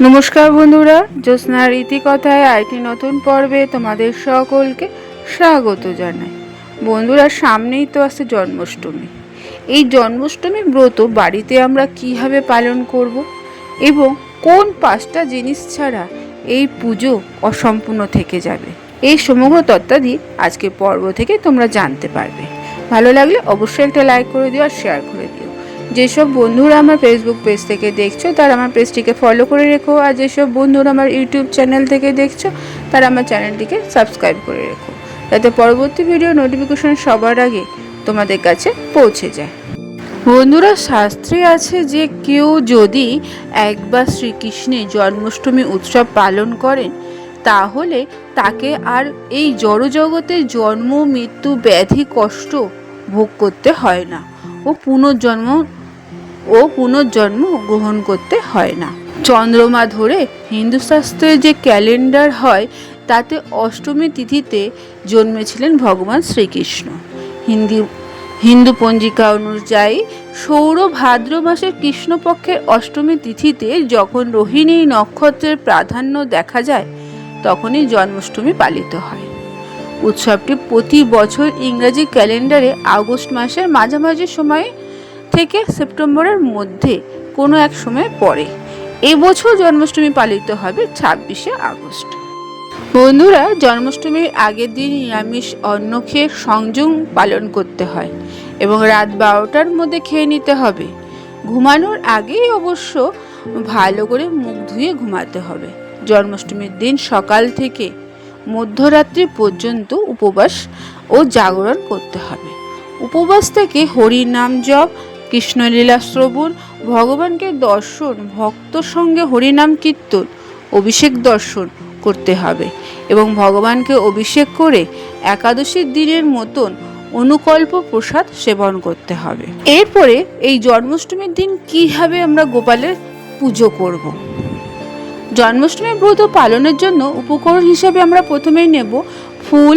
নমস্কার বন্ধুরা, জ্যোৎস্নার রীতিকথায় আরেকটি নতুন পর্বে তোমাদের সকলকে স্বাগত জানাই। বন্ধুরা, সামনেই তো আসছে জন্মাষ্টমী। এই জন্মাষ্টমী ব্রত বাড়িতে আমরা কীভাবে পালন করব এবং কোন পাঁচটা জিনিস ছাড়া এই পুজো অসম্পূর্ণ থেকে যাবে? এই সমগ্র তত্ত্বাদি আজকে পর্ব থেকে তোমরা জানতে পারবে। ভালো লাগলে অবশ্যই একটা লাইক করে দিও আর শেয়ার করে দিও। যেসব বন্ধুরা আমার ফেসবুক পেজ থেকে দেখছ, তারা আমার পেজটিকে ফলো করে রেখো। আর যেসব বন্ধুরা আমার ইউটিউব চ্যানেল থেকে দেখছ, তারা আমার চ্যানেলটিকে সাবস্ক্রাইব করে রেখো। যাতে পরবর্তী ভিডিও নোটিফিকেশন সবার আগে তোমাদের কাছে পৌঁছে যায়। বন্ধুরা, শাস্ত্রে আছে যে, কেউ যদি একবার শ্রীকৃষ্ণের জন্মাষ্টমী উৎসব পালন করেন, তাহলে তাকে আর এই জড়জগতের জন্ম, মৃত্যু, ব্যাধি, কষ্ট ভোগ করতে হয় না। ও পুনর্জন্ম ও পুনর্জন্ম গ্রহণ করতে হয় না। চন্দ্রমা ধরে হিন্দু শাস্ত্রের যে ক্যালেন্ডার হয়, তাতে অষ্টমী তিথিতে জন্মেছিলেন ভগবান শ্রীকৃষ্ণ। হিন্দি, হিন্দু পঞ্জিকা অনুযায়ী সৌর ভাদ্র মাসের কৃষ্ণপক্ষের অষ্টমী তিথিতে যখন রোহিণী নক্ষত্রের প্রাধান্য দেখা যায়, তখনই জন্মাষ্টমী পালিত হয়। উৎসবটি প্রতি বছর ইংরাজি ক্যালেন্ডারে আগস্ট মাসের মাঝামাঝি সময়ে থেকে সেপ্টেম্বরের মধ্যে কোনো এক সময় পড়ে। এবছর জন্মাষ্টমী পালিত হবে ছাব্বিশে আগস্ট। বন্ধুরা, জন্মাষ্টমীর আগের দিন নিরামিষ অন্ন খেয়ে সংযম পালন করতে হয় এবং রাত বারোটার মধ্যে খেয়ে নিতে হবে। ঘুমানোর আগেই অবশ্য ভালো করে মুখ ধুয়ে ঘুমাতে হবে। জন্মাষ্টমীর দিন সকাল থেকে মধ্যরাত্রি পর্যন্ত উপবাস ও জাগরণ করতে হবে উপবাস থেকে হরির নাম জপ, কৃষ্ণলীলা শ্রবণ, ভগবানকে দর্শন, ভক্ত সঙ্গে হরিনাম কীর্তন, অভিষেক দর্শন করতে হবে এবং ভগবানকে অভিষেক করে একাদশীর দিনের মতন অনুকল্প প্রসাদ সেবন করতে হবে এরপরে এই জন্মাষ্টমীর দিন কীভাবে আমরা গোপালের পুজো করব। জন্মাষ্টমী ব্রত পালনের জন্য উপকরণ হিসাবে আমরা প্রথমেই নেব ফুল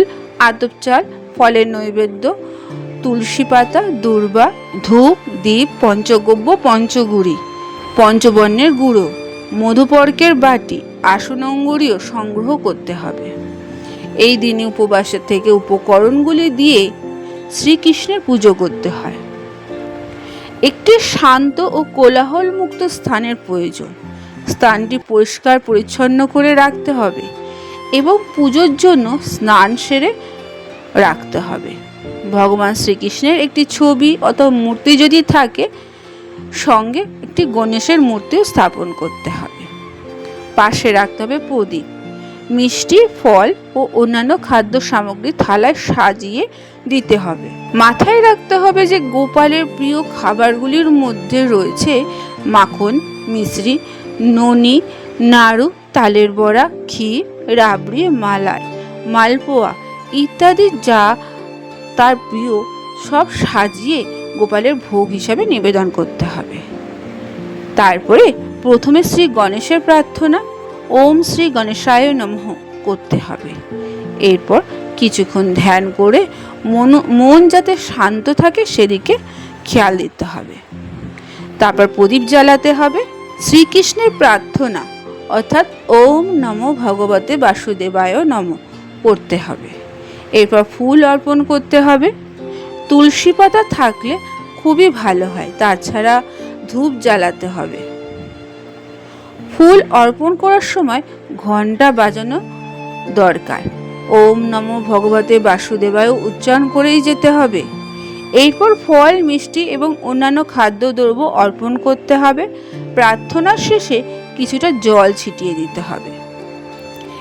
আতপ চাল ফলের নৈবেদ্য, তুলসী পাতা, দুর্বা, ধূপ দ্বীপ পঞ্চগব্য, পঞ্চগুড়ি, পঞ্চবর্ণের গুঁড়ো, মধুপর্কের বাটি, আসন অঙ্গুরীও সংগ্রহ করতে হবে। এই দিনে উপবাসের থেকে উপকরণগুলি দিয়ে শ্রীকৃষ্ণের পুজো করতে হয়। একটি শান্ত ও কোলাহল মুক্ত স্থানের প্রয়োজন। স্থানটি পরিষ্কার পরিচ্ছন্ন করে রাখতে হবে এবং পুজোর জন্য স্নান সেরে রাখতে হবে। ভগবান শ্রীকৃষ্ণের একটি ছবি অথবা মূর্তি যদি থাকে, সঙ্গে একটি গণেশের মূর্তিও স্থাপন করতে হবে। পাশে রাখতে হবে প্রদীপ। মিষ্টি, ফল ও অন্যান্য খাদ্য সামগ্রী থালায় সাজিয়ে দিতে হবে। মাথায় রাখতে হবে যে গোপালের প্রিয় খাবারগুলির মধ্যে রয়েছে মাখন মিশ্রি ননি, নাড়ু, তালের বড়া, ক্ষীর, রাবড়ি, মালাই, মালপোয়া ইত্যাদি যা তার প্রিয় সব সাজিয়ে গোপালের ভোগ হিসাবে নিবেদন করতে হবে। তারপরে প্রথমে শ্রী গণেশের প্রার্থনা, ওম শ্রী গণেশায় নমঃ করতে হবে। এরপর কিছুক্ষণ ধ্যান করে মন মন যাতে শান্ত থাকে সেদিকে খেয়াল দিতে হবে। তারপর প্রদীপ জ্বালাতে হবে। শ্রীকৃষ্ণের প্রার্থনা, অর্থাৎ ওম নম ভগবতে বাসুদেবায় নম করতে হবে। এরপর ফুল অর্পণ করতে হবে। তুলসী পাতা থাকলে খুবই ভালো হয়, তাছাড়া ধূপ জ্বালাতে হবে। ফুল অর্পণ করার সময় ঘণ্টা বাজানো দরকার। ওম নম ভগবতে বাসুদেবায় উচ্চারণ করেই যেতে হবে। এরপর ফল, মিষ্টি এবং অন্যান্য খাদ্যদ্রব্য অর্পণ করতে হবে। প্রার্থনার শেষে কিছুটা জল ছিটিয়ে দিতে হবে।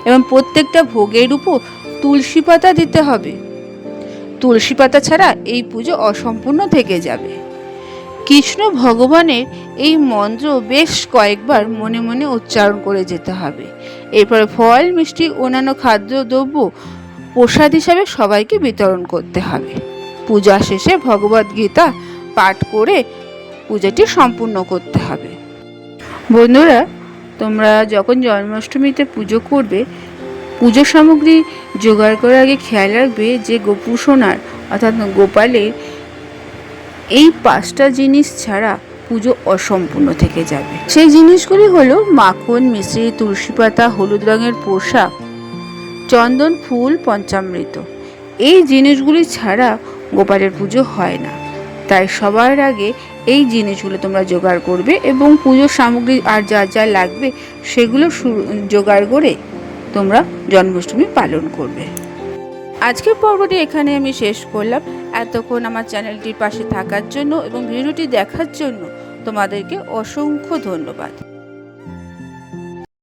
এবং প্রত্যেকটা ভোগের উপর তুলসী পাতা দিতে হবে। তুলসী পাতা ছাড়া এই পুজো অসম্পূর্ণ থেকে যাবে। কৃষ্ণ ভগবানের এই মন্ত্র বেশ কয়েকবার মনে মনে উচ্চারণ করে যেতে হবে। এরপরে ফল, মিষ্টি, অন্যান্য খাদ্যদ্রব্য প্রসাদ হিসাবে সবাইকে বিতরণ করতে হবে। পূজা শেষে ভগবদ গীতা পাঠ করে পূজাটি সম্পূর্ণ করতে হবে। বন্ধুরা, তোমরা যখন জন্মাষ্টমীতে পুজো করবে, পুজো সামগ্রী জোগাড় করার আগে খেয়াল রাখবে যে গোপুসোনার অর্থাৎ গোপালের, এই পাঁচটা জিনিস ছাড়া পুজো অসম্পূর্ণ থেকে যাবে। সেই জিনিসগুলি হলো মাখন, মিশ্রি, তুলসী পাতা, হলুদ রঙের পোশাক, চন্দন, ফুল, পঞ্চামৃত। এই জিনিসগুলি ছাড়া গোপালের পুজো হয় না। তাই সবার আগে এই জিনিসগুলো তোমরা জোগাড় করবে এবং পুজোর সামগ্রী আর যা যা লাগবে সেগুলো জোগাড় করে তোমরা জন্মাষ্টমী পালন করবে। আজকের পর্বটি এখানে আমি শেষ করলাম। এতক্ষণ আমার চ্যানেলটির পাশে থাকার জন্য এবং ভিডিওটি দেখার জন্য তোমাদেরকে অসংখ্য ধন্যবাদ।